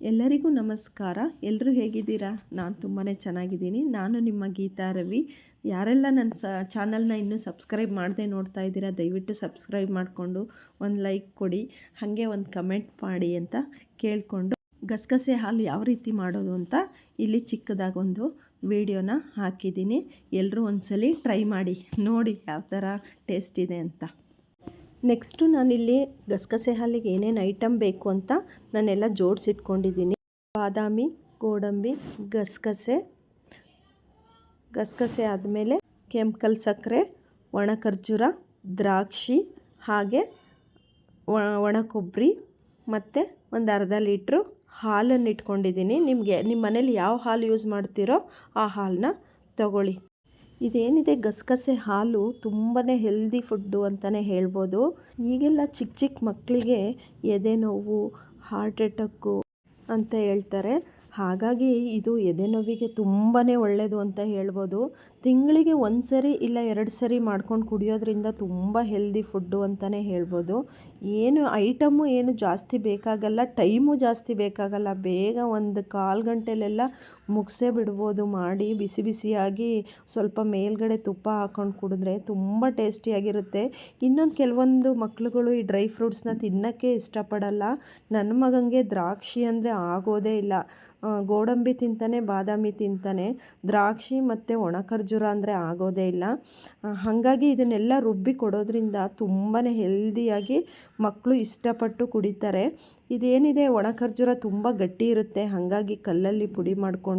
ಎಲ್ಲರಿಗೂ ನಮಸ್ಕಾರ. ಎಲ್ಲರೂ ಹೇಗಿದ್ದೀರಾ? ನಾನು ತುಂಬಾ ಚೆನ್ನಾಗಿದ್ದೀನಿ. ನಾನು ನಿಮ್ಮ ಗೀತಾ ರವಿ. ಯಾರೆಲ್ಲ ನನ್ನ ಸ, ಚಾನಲ್ನ ಇನ್ನೂ ಸಬ್ಸ್ಕ್ರೈಬ್ ಮಾಡದೆ ನೋಡ್ತಾ ಇದ್ದೀರಾ, ದಯವಿಟ್ಟು ಸಬ್ಸ್ಕ್ರೈಬ್ ಮಾಡಿಕೊಂಡು ಒಂದು ಲೈಕ್ ಕೊಡಿ, ಹಾಗೆ ಒಂದು ಕಮೆಂಟ್ ಮಾಡಿ ಅಂತ ಕೇಳಿಕೊಂಡು ಗಸಗಸೆ ಹಾಲು ಯಾವ ರೀತಿ ಮಾಡೋದು ಅಂತ ಇಲ್ಲಿ ಚಿಕ್ಕದಾಗೊಂದು ವಿಡಿಯೋನ ಹಾಕಿದ್ದೀನಿ. ಎಲ್ಲರೂ ಒಂದ್ಸಲಿ ಟ್ರೈ ಮಾಡಿ. ನೋಡಿ ಯಾವ ಥರ ಟೇಸ್ಟ್ ಇದೆ ಅಂತ. ನೆಕ್ಸ್ಟು ನಾನಿಲ್ಲಿ ಗಸಗಸೆ ಹಾಲಿಗೆ ಏನೇನು ಐಟಮ್ ಬೇಕು ಅಂತ ನಾನೆಲ್ಲ ಜೋಡಿಸಿಟ್ಕೊಂಡಿದ್ದೀನಿ ಬಾದಾಮಿ, ಗೋಡಂಬಿ, ಗಸಗಸೆ. ಗಸಗಸೆ ಆದಮೇಲೆ ಕೆಂಪಲ್ ಸಕ್ಕರೆ ಒಣ ಖರ್ಜೂರ ದ್ರಾಕ್ಷಿ, ಹಾಗೆ ಒಣ ಕೊಬ್ಬರಿ ಮತ್ತು ಒಂದು ಅರ್ಧ ಲೀಟ್ರು ಹಾಲನ್ನು ಇಟ್ಕೊಂಡಿದ್ದೀನಿ ನಿಮಗೆ ನಿಮ್ಮ ಮನೇಲಿ ಯಾವ ಹಾಲು ಯೂಸ್ ಮಾಡ್ತೀರೋ ಆ ಹಾಲನ್ನ ತಗೊಳ್ಳಿ. ಇದೇನಿದೆ ಗಸಗಸೆ ಹಾಲು ತುಂಬಾ ಹೆಲ್ದಿ ಫುಡ್ಡು ಅಂತಲೇ ಹೇಳ್ಬೋದು. ಈಗೆಲ್ಲ ಚಿಕ್ಕ ಚಿಕ್ಕ ಮಕ್ಕಳಿಗೆ ಎದೆ ನೋವು ಹಾರ್ಟ್ ಅಟ್ಯಾಕು ಅಂತ ಹೇಳ್ತಾರೆ. ಹಾಗಾಗಿ ಇದು ಎದೆ ನೋವಿಗೆ ತುಂಬಾ ಒಳ್ಳೆಯದು ಅಂತ ಹೇಳ್ಬೋದು. ತಿಂಗಳಿಗೆ ಒಂದು ಸರಿ ಇಲ್ಲ ಎರಡು ಸರಿ ಮಾಡ್ಕೊಂಡು ಕುಡಿಯೋದ್ರಿಂದ ತುಂಬ ಹೆಲ್ದಿ ಫುಡ್ಡು ಅಂತಲೇ ಹೇಳ್ಬೋದು. ಏನು ಐಟಮು ಏನು ಜಾಸ್ತಿ ಬೇಕಾಗಲ್ಲ ಟೈಮು ಜಾಸ್ತಿ ಬೇಕಾಗಲ್ಲ, ಬೇಗ ಒಂದು ಕಾಲು ಗಂಟೆಲೆಲ್ಲ ಮುಗಿಸೇ ಬಿಡ್ಬೋದು ಮಾಡಿ ಬಿಸಿ ಬಿಸಿಯಾಗಿ ಸ್ವಲ್ಪ ಮೇಲ್ಗಡೆ ತುಪ್ಪ ಹಾಕ್ಕೊಂಡು ಕುಡಿದ್ರೆ ತುಂಬ ಟೇಸ್ಟಿಯಾಗಿರುತ್ತೆ ಇನ್ನೊಂದು ಕೆಲವೊಂದು ಮಕ್ಳುಗಳು ಈ ಡ್ರೈ ಫ್ರೂಟ್ಸ್ನ ತಿನ್ನೋಕ್ಕೆ ಇಷ್ಟಪಡಲ್ಲ. ನನ್ನ ಮಗನಿಗೆ ದ್ರಾಕ್ಷಿ ಅಂದರೆ ಆಗೋದೇ ಇಲ್ಲ. ಗೋಡಂಬಿ ತಿಂತಾನೆ, ಬಾದಾಮಿ ತಿಂತಾನೆ. ದ್ರಾಕ್ಷಿ ಮತ್ತು ಒಣ ಖರ್ಜೂರ ಅಂದರೆ ಆಗೋದೇ ಇಲ್ಲ. ಹಾಗಾಗಿ ಇದನ್ನೆಲ್ಲ ರುಬ್ಬಿ ಕೊಡೋದ್ರಿಂದ ತುಂಬಾ ಹೆಲ್ದಿಯಾಗಿ ಮಕ್ಕಳು ಇಷ್ಟಪಟ್ಟು ಕುಡಿತಾರೆ. ಇದೇನಿದೆ, ಒಣ ಖರ್ಜೂರ ತುಂಬ ಗಟ್ಟಿ ಇರುತ್ತೆ. ಹಾಗಾಗಿ ಕಲ್ಲಲ್ಲಿ ಪುಡಿ ಮಾಡಿಕೊಂಡು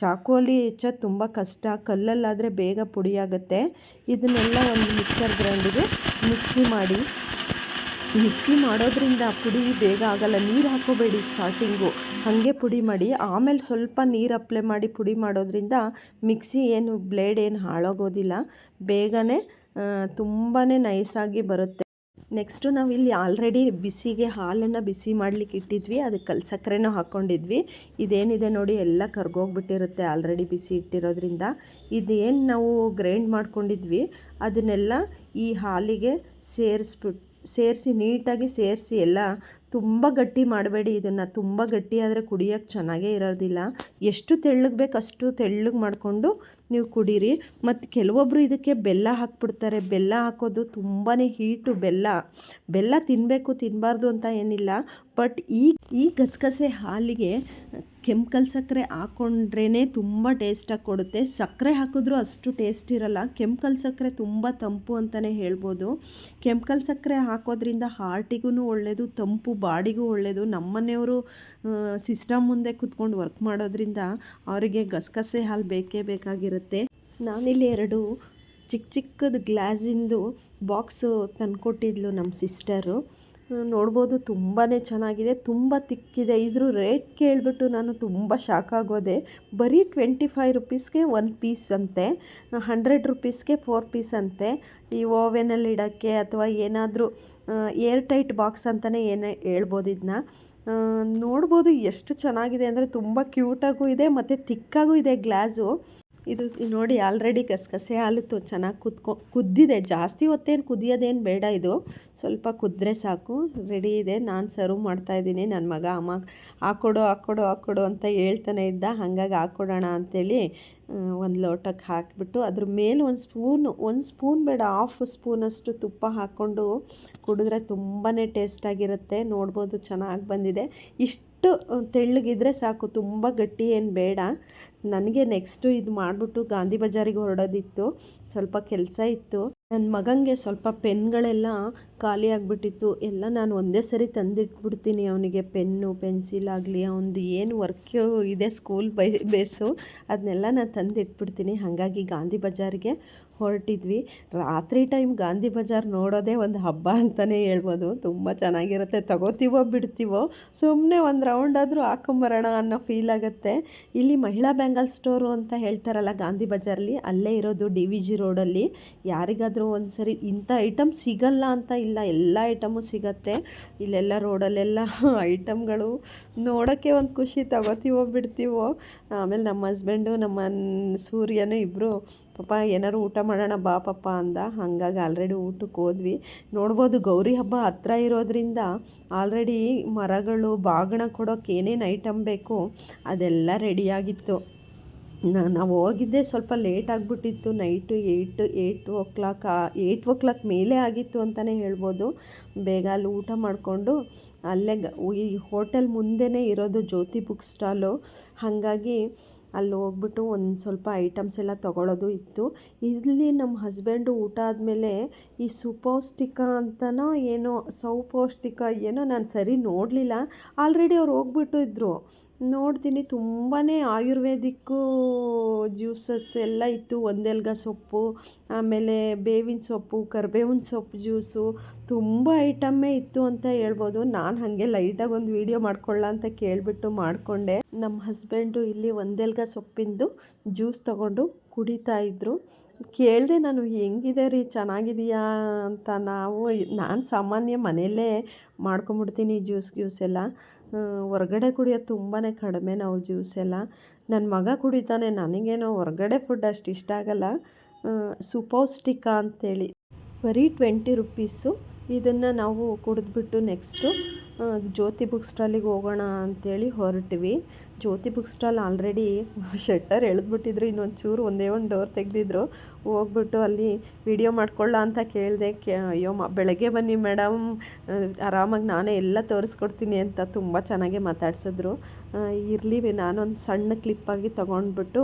ಚಾಕುವಲ್ಲಿ ಹೆಚ್ಚೋದು ತುಂಬ ಕಷ್ಟ, ಕಲ್ಲಲ್ಲಾದರೆ ಬೇಗ ಪುಡಿಯಾಗುತ್ತೆ. ಇದನ್ನೆಲ್ಲ ಒಂದು ಮಿಕ್ಸರ್ ಗ್ರೈಂಡಿಗೆ ಮಿಕ್ಸಿ ಮಾಡಿ. ಮಿಕ್ಸಿ ಮಾಡೋದ್ರಿಂದ ಪುಡಿ ಬೇಗ ಆಗಲ್ಲ, ನೀರು ಹಾಕೋಬೇಡಿ ಸ್ಟಾರ್ಟಿಂಗು. ಹಾಗೆ ಪುಡಿ ಮಾಡಿ, ಆಮೇಲೆ ಸ್ವಲ್ಪ ನೀರು ಅಪ್ಲೈ ಮಾಡಿ ಪುಡಿ ಮಾಡೋದ್ರಿಂದ ಮಿಕ್ಸಿ ಏನು ಬ್ಲೇಡ್ ಏನು ಹಾಳಾಗೋದಿಲ್ಲ. ಬೇಗನೆ ತುಂಬಾ ನೈಸಾಗಿ ಬರುತ್ತೆ. ನೆಕ್ಸ್ಟು ನಾವು ಇಲ್ಲಿ ಆಲ್ರೆಡಿ ಬಿಸಿಗೆ ಹಾಲನ್ನು ಬಿಸಿ ಮಾಡಲಿಕ್ಕೆ ಇಟ್ಟಿದ್ವಿ. ಅದಕ್ಕೆ ಕಲ್ ಸಕ್ಕರೆನೂ ಹಾಕ್ಕೊಂಡಿದ್ವಿ ಇದೇನಿದೆ ನೋಡಿ, ಎಲ್ಲ ಕರ್ಗೋಗ್ಬಿಟ್ಟಿರುತ್ತೆ ಆಲ್ರೆಡಿ ಬಿಸಿ ಇಟ್ಟಿರೋದ್ರಿಂದ. ಇದೇನು ನಾವು ಗ್ರೈಂಡ್ ಮಾಡ್ಕೊಂಡಿದ್ವಿ, ಅದನ್ನೆಲ್ಲ ಈ ಹಾಲಿಗೆ ಸೇರಿಸ್ಬಿಟ್ಟು ಸೇರಿಸಿ ನೀಟಾಗಿ ಸೇರಿಸಿ ಎಲ್ಲ ತುಂಬ ಗಟ್ಟಿ ಮಾಡಬೇಡಿ ಇದನ್ನು. ತುಂಬ ಗಟ್ಟಿ ಆದರೆ ಕುಡಿಯೋಕ್ಕೆ ಚೆನ್ನಾಗೇ ಇರೋದಿಲ್ಲ. ಎಷ್ಟು ತೆಳ್ಳಗೆ ಬೇಕು ಅಷ್ಟು ತೆಳ್ಳಗೆ ಮಾಡಿಕೊಂಡು ನೀವು ಕುಡೀರಿ. ಮತ್ತು ಕೆಲವೊಬ್ಬರು ಇದಕ್ಕೆ ಬೆಲ್ಲ ಹಾಕ್ಬಿಡ್ತಾರೆ. ಬೆಲ್ಲ ಹಾಕೋದು ತುಂಬಾ ಹೀಟು ಬೆಲ್ಲ. ಬೆಲ್ಲ ತಿನ್ನಬೇಕು ತಿನ್ನಬಾರ್ದು ಅಂತ ಏನಿಲ್ಲ. ಬಟ್ ಈ ಈ ಗಸಗಸೆ ಹಾಲಿಗೆ ಕೆಂಪಲ್ ಸಕ್ಕರೆ ಹಾಕ್ಕೊಂಡ್ರೇ ತುಂಬ ಟೇಸ್ಟಾಗಿ ಕೊಡುತ್ತೆ. ಸಕ್ಕರೆ ಹಾಕಿದ್ರೂ ಅಷ್ಟು ಟೇಸ್ಟ್ ಇರಲ್ಲ. ಕೆಂಪಲ್ ಸಕ್ಕರೆ ತುಂಬ ತಂಪು ಅಂತಲೇ ಹೇಳ್ಬೋದು. ಕೆಂಪಲ್ ಸಕ್ಕರೆ ಹಾಕೋದ್ರಿಂದ ಹಾರ್ಟಿಗೂ ಒಳ್ಳೆಯದು ತಂಪು ಬಾಡಿಗೂ ಒಳ್ಳೆಯದು ನಮ್ಮನೆಯವರು ಸಿಸ್ಟಮ್ ಮುಂದೆ ಕುತ್ಕೊಂಡು ವರ್ಕ್ ಮಾಡೋದ್ರಿಂದ ಅವರಿಗೆ ಗಸಗಸೆ ಹಾಲು ಬೇಕೇ ಬೇಕಾಗಿರುತ್ತೆ. ನಾನಿಲ್ಲಿ ಎರಡು ಚಿಕ್ಕ ಚಿಕ್ಕದು ಗ್ಲಾಸಿಂದು ಬಾಕ್ಸು ತಂದುಕೊಟ್ಟಿದ್ಲು ನಮ್ಮ ಸಿಸ್ಟರು. ನೋಡ್ಬೋದು ತುಂಬಾ ಚೆನ್ನಾಗಿದೆ, ತುಂಬ ತಿಕ್ಕಿದೆ. ಇದ್ರ ರೇಟ್ ಕೇಳಿಬಿಟ್ಟು ನಾನು ತುಂಬ ಶಾಕ್ ಆಗೋದೆ. ಬರೀ ಟ್ವೆಂಟಿ ಫೈವ್ ರುಪೀಸ್ಗೆ ಒನ್ ಪೀಸ್ ಅಂತೆ ಹಂಡ್ರೆಡ್ ರುಪೀಸ್ಗೆ ಫೋರ್ ಪೀಸ್ ಅಂತೆ. ಈ ಓವೆನಲ್ಲಿ ಇಡೋಕ್ಕೆ ಅಥವಾ ಏನಾದರೂ ಏರ್ ಟೈಟ್ ಬಾಕ್ಸ್ ಅಂತಲೇ ಏನೇ ಹೇಳ್ಬೋದು ಇದನ್ನ ನೋಡ್ಬೋದು ಎಷ್ಟು ಚೆನ್ನಾಗಿದೆ ಅಂದರೆ ತುಂಬ ಕ್ಯೂಟಾಗೂ ಇದೆ, ಮತ್ತು ತಿಕ್ಕಾಗೂ ಇದೆ ಗ್ಲಾಸು ಇದು ನೋಡಿ ಆಲ್ರೆಡಿ ಹಾಲು ತು ಚೆನ್ನಾಗಿ ಕುದ್ಕೊ ಕುದ್ದಿದೆ. ಜಾಸ್ತಿ ಹೊತ್ತೇನು ಕುದಿಯೋದೇನು ಬೇಡ ಇದು. ಸ್ವಲ್ಪ ಕುದ್ರೆ ಸಾಕು ರೆಡಿ ಇದೆ. ನಾನು ಸರ್ವ್ ಮಾಡ್ತಾಯಿದ್ದೀನಿ ನನ್ನ ಮಗ ಅಮ್ಮ ಹಾಕ್ಕೊಡು ಹಾಕ್ಕೊಡು ಹಾಕ್ಕೊಡು ಅಂತ ಹೇಳ್ತಾನೆ ಇದ್ದ. ಹಾಗಾಗಿ ಹಾಕ್ಕೊಡೋಣ ಅಂಥೇಳಿ ಒಂದು ಲೋಟಕ್ಕೆ ಹಾಕಿಬಿಟ್ಟು ಅದ್ರ ಮೇಲೆ ಒಂದು ಸ್ಪೂನು ಒಂದು ಸ್ಪೂನ್ ಬೇಡ ಹಾಫ್ ಸ್ಪೂನಷ್ಟು ತುಪ್ಪ ಹಾಕ್ಕೊಂಡು ಕುಡಿದ್ರೆ ತುಂಬಾ ಟೇಸ್ಟಾಗಿರುತ್ತೆ ನೋಡ್ಬೋದು ಚೆನ್ನಾಗಿ ಬಂದಿದೆ. ಇಷ್ಟು ತೆಳ್ಳಗಿದ್ರೆ ಸಾಕು. ತುಂಬ ಗಟ್ಟಿ ಏನು ಬೇಡ. ನನಗೆ ನೆಕ್ಸ್ಟು ಇದು ಮಾಡಿಬಿಟ್ಟು ಗಾಂಧಿ ಬಜಾರಿಗೆ ಹೊರಡೋದಿತ್ತು. ಸ್ವಲ್ಪ ಕೆಲಸ ಇತ್ತು. ನನ್ನ ಮಗನಿಗೆ ಸ್ವಲ್ಪ ಪೆನ್ಗಳೆಲ್ಲ ಖಾಲಿ ಆಗಿಬಿಟ್ಟಿತ್ತು. ಎಲ್ಲ ನಾನು ಒಂದೇ ಸರಿ ತಂದಿಟ್ಬಿಡ್ತೀನಿ ಅವನಿಗೆ. ಪೆನ್ನು, ಪೆನ್ಸಿಲ್ ಆಗಲಿ, ಅವನದು ಏನು ವರ್ಕ್ ಇದೆ ಸ್ಕೂಲ್ ಬೈ, ಬೇಸು ಅದನ್ನೆಲ್ಲ ನಾನು ತಂದಿಟ್ಬಿಡ್ತೀನಿ. ಹಾಗಾಗಿ ಗಾಂಧಿ ಬಜಾರಿಗೆ ಹೊರಟಿದ್ವಿ. ರಾತ್ರಿ ಟೈಮ್ ಗಾಂಧಿ ಬಜಾರ್ ನೋಡೋದೇ ಒಂದು ಹಬ್ಬ ಅಂತಲೇ ಹೇಳ್ಬೋದು. ತುಂಬ ಚೆನ್ನಾಗಿರುತ್ತೆ. ತಗೋತೀವೋ, ಬಿಡ್ತೀವೋ ಸುಮ್ಮನೆ ಒಂದು ರೌಂಡ್ ಆದರೂ ಹಾಕೊಂಬರೋಣ ಅನ್ನೋ ಫೀಲ್ ಆಗುತ್ತೆ. ಇಲ್ಲಿ ಮಹಿಳಾ ಬ್ಯಾಂಗಲ್ ಸ್ಟೋರು ಅಂತ ಹೇಳ್ತಾರಲ್ಲ ಗಾಂಧಿ ಬಜಾರಲ್ಲಿ, ಅಲ್ಲೇ ಇರೋದು ಡಿ ವಿ ಜಿ ರೋಡಲ್ಲಿ. ಯಾರಿಗಾದರೂ ಒಂದು ಸರಿ ಇಂಥ ಐಟಮ್ ಸಿಗಲ್ಲ ಅಂತ ಇಲ್ಲ, ಎಲ್ಲ ಐಟಮು ಸಿಗತ್ತೆ. ಇಲ್ಲೆಲ್ಲ ರೋಡಲ್ಲೆಲ್ಲ ಐಟಮ್ಗಳು ನೋಡೋಕ್ಕೆ ಒಂದು ಖುಷಿ ತಗೋತೀವೋ ಬಿಡ್ತೀವೋ. ಆಮೇಲೆ ನಮ್ಮ ಹಸ್ಬೆಂಡು ನಮ್ಮ ಸೂರ್ಯನು ಇಬ್ಬರು ಪಾಪ ಏನಾರು ಊಟ ಮಾಡೋಣ ಬಾ ಪಪ್ಪ ಅಂದ. ಹಾಗಾಗಿ ಆಲ್ರೆಡಿ ಊಟಕ್ಕೆ ಹೋದ್ವಿ. ನೋಡ್ಬೋದು ಗೌರಿ ಹಬ್ಬ ಹತ್ತಿರ ಇರೋದ್ರಿಂದ ಆಲ್ರೆಡಿ ಮರಗಳು, ಬಾಗಿಣ ಕೊಡೋಕ್ಕೆ ಏನೇನು ಐಟಮ್ ಬೇಕು ಅದೆಲ್ಲ ರೆಡಿಯಾಗಿತ್ತು ನಾವು ಹೋಗಿದ್ದೆ ಸ್ವಲ್ಪ ಲೇಟ್ ಆಗಿಬಿಟ್ಟಿತ್ತು night eight eight o'clock eight o'clock ಮೇಲೆ ಆಗಿತ್ತು ಅಂತಲೇ ಹೇಳ್ಬೋದು. ಬೇಗ ಅಲ್ಲಿ ಊಟ ಮಾಡಿಕೊಂಡು ಅಲ್ಲೇ ಈ ಹೋಟೆಲ್ ಮುಂದೆನೇ ಇರೋದು ಜ್ಯೋತಿ ಬುಕ್ ಸ್ಟಾಲು. ಹಾಗಾಗಿ ಅಲ್ಲಿ ಹೋಗ್ಬಿಟ್ಟು ಒಂದು ಸ್ವಲ್ಪ ಐಟಮ್ಸ್ ಎಲ್ಲ ತೊಗೊಳೋದು ಇತ್ತು. ಇಲ್ಲಿ ನಮ್ಮ ಹಸ್ಬೆಂಡು ಊಟ ಆದಮೇಲೆ ಈ ಸುಪೌಷ್ಟಿಕ ಅಂತನೋ ಏನೋ, ಸೌಪೌಷ್ಟಿಕ ಏನೋ ನಾನು ಸರಿ ನೋಡಲಿಲ್ಲ. ಆಲ್ರೆಡಿ ಅವ್ರು ಹೋಗ್ಬಿಟ್ಟು ಇದ್ದರು ನೋಡ್ತೀನಿ ತುಂಬಾ ಆಯುರ್ವೇದಿಕ್ಕು ಜ್ಯೂಸಸ್ ಎಲ್ಲ ಇತ್ತು. ಒಂದೆಲ್ಗ ಸೊಪ್ಪು, ಆಮೇಲೆ ಬೇವಿನ ಸೊಪ್ಪು, ಕರ್ಬೇವಿನ ಸೊಪ್ಪು ಜ್ಯೂಸು, ತುಂಬ ಐಟಮ್ಮೇ ಇತ್ತು ಅಂತ ಹೇಳ್ಬೋದು. ನಾನು ಹಾಗೆ ಲೈಟಾಗಿ ಒಂದು ವೀಡಿಯೋ ಮಾಡ್ಕೊಳ್ಳ ಅಂತ ಕೇಳಿಬಿಟ್ಟು ಮಾಡಿಕೊಂಡೆ. ನಮ್ಮ ಹಸ್ಬೆಂಡು ಇಲ್ಲಿ ಒಂದೆಲ್ಗ ಸೊಪ್ಪಿಂದು ಜ್ಯೂಸ್ ತೊಗೊಂಡು ಕುಡಿತಾ ಇದ್ದರು ಕೇಳಿದೆ ನಾನು, ಹೆಂಗಿದೆ ರೀ? ಚೆನ್ನಾಗಿದೆಯಾ? ಅಂತ ನಾವು, ನಾನು ಸಾಮಾನ್ಯ ಮನೆಯಲ್ಲೇ ಮಾಡ್ಕೊಂಬಿಡ್ತೀನಿ ಜ್ಯೂಸ್ ಗ್ಯೂಸ್ ಎಲ್ಲ. ಹೊರಗಡೆ ಕುಡಿಯೋದು ತುಂಬಾ ಕಡಿಮೆ ನಾವು ಜ್ಯೂಸ್ ಎಲ್ಲ. ನನ್ನ ಮಗ ಕುಡಿತಾನೆ, ನನಗೇನೋ ಹೊರಗಡೆ ಫುಡ್ ಅಷ್ಟು ಇಷ್ಟ ಆಗಲ್ಲ. ಸುಪೌಷ್ಟಿಕ ಅಂತೇಳಿ. ಬರೀ ಟ್ವೆಂಟಿ ರುಪೀಸು ಇದನ್ನು ನಾವು ಕುಡಿದ್ಬಿಟ್ಟು ನೆಕ್ಸ್ಟು ಜ್ಯೋತಿ ಬುಕ್ ಸ್ಟಾಲಿಗೆ ಹೋಗೋಣ ಅಂತೇಳಿ ಹೊರಟ್ವಿ. Jyothi book stall already shutter ಎಳೆದ್ಬಿಟ್ಟಿದ್ರು ಇನ್ನೊಂದು ಚೂರು ಒಂದೇ ಒಂದು ಡೋರ್ ತೆಗೆದಿದ್ರು. ಹೋಗ್ಬಿಟ್ಟು ಅಲ್ಲಿ ವಿಡಿಯೋ ಮಾಡ್ಕೊಳ್ಳ ಅಂತ ಕೇಳಿದೆ, ಕೆ, ಅಯ್ಯೋ ಮ, ಬೆಳಗ್ಗೆ ಬನ್ನಿ ಮೇಡಮ್ ಆರಾಮಾಗಿ ನಾನೇ ಎಲ್ಲ ತೋರಿಸ್ಕೊಡ್ತೀನಿ ಅಂತ ತುಂಬ ಚೆನ್ನಾಗೆ ಮಾತಾಡ್ಸಿದ್ರು. ಇರಲಿ ನಾನೊಂದು ಸಣ್ಣ ಕ್ಲಿಪ್ಪಾಗಿ ತೊಗೊಂಡ್ಬಿಟ್ಟು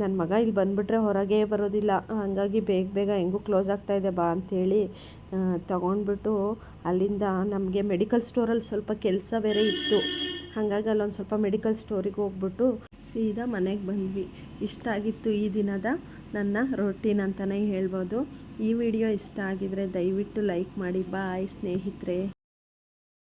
ನನ್ನ ಮಗ ಇಲ್ಲಿ ಬಂದುಬಿಟ್ರೆ ಹೊರಗೆ ಬರೋದಿಲ್ಲ, ಹಾಗಾಗಿ ಬೇಗ ಬೇಗ ಹೆಂಗೂ ಕ್ಲೋಸ್ ಆಗ್ತಾಯಿದೆ ಬಾ ಅಂಥೇಳಿ ತೊಗೊಂಡ್ಬಿಟ್ಟು ಅಲ್ಲಿಂದ ನಮಗೆ ಮೆಡಿಕಲ್ ಸ್ಟೋರಲ್ಲಿ ಸ್ವಲ್ಪ ಕೆಲಸ ಬೇರೆ ಇತ್ತು. ಹಾಗಾಗಿ ಅಲ್ಲೊಂದು ಸ್ವಲ್ಪ ಮೆಡಿಕಲ್ ಸ್ಟೋರಿಗೆ ಹೋಗ್ಬಿಟ್ಟು ಸೀದಾ ಮನೆಗೆ ಬಂದ್ವಿ. ಇಷ್ಟ ಆಗಿತ್ತು ಈ ದಿನದ ನನ್ನ ರೊಟೀನ್ ಅಂತಲೇ ಹೇಳ್ಬೋದು. ಈ ವಿಡಿಯೋ ಇಷ್ಟ ಆಗಿದರೆ ದಯವಿಟ್ಟು ಲೈಕ್ ಮಾಡಿ. ಬಾಯ್ ಸ್ನೇಹಿತರೆ.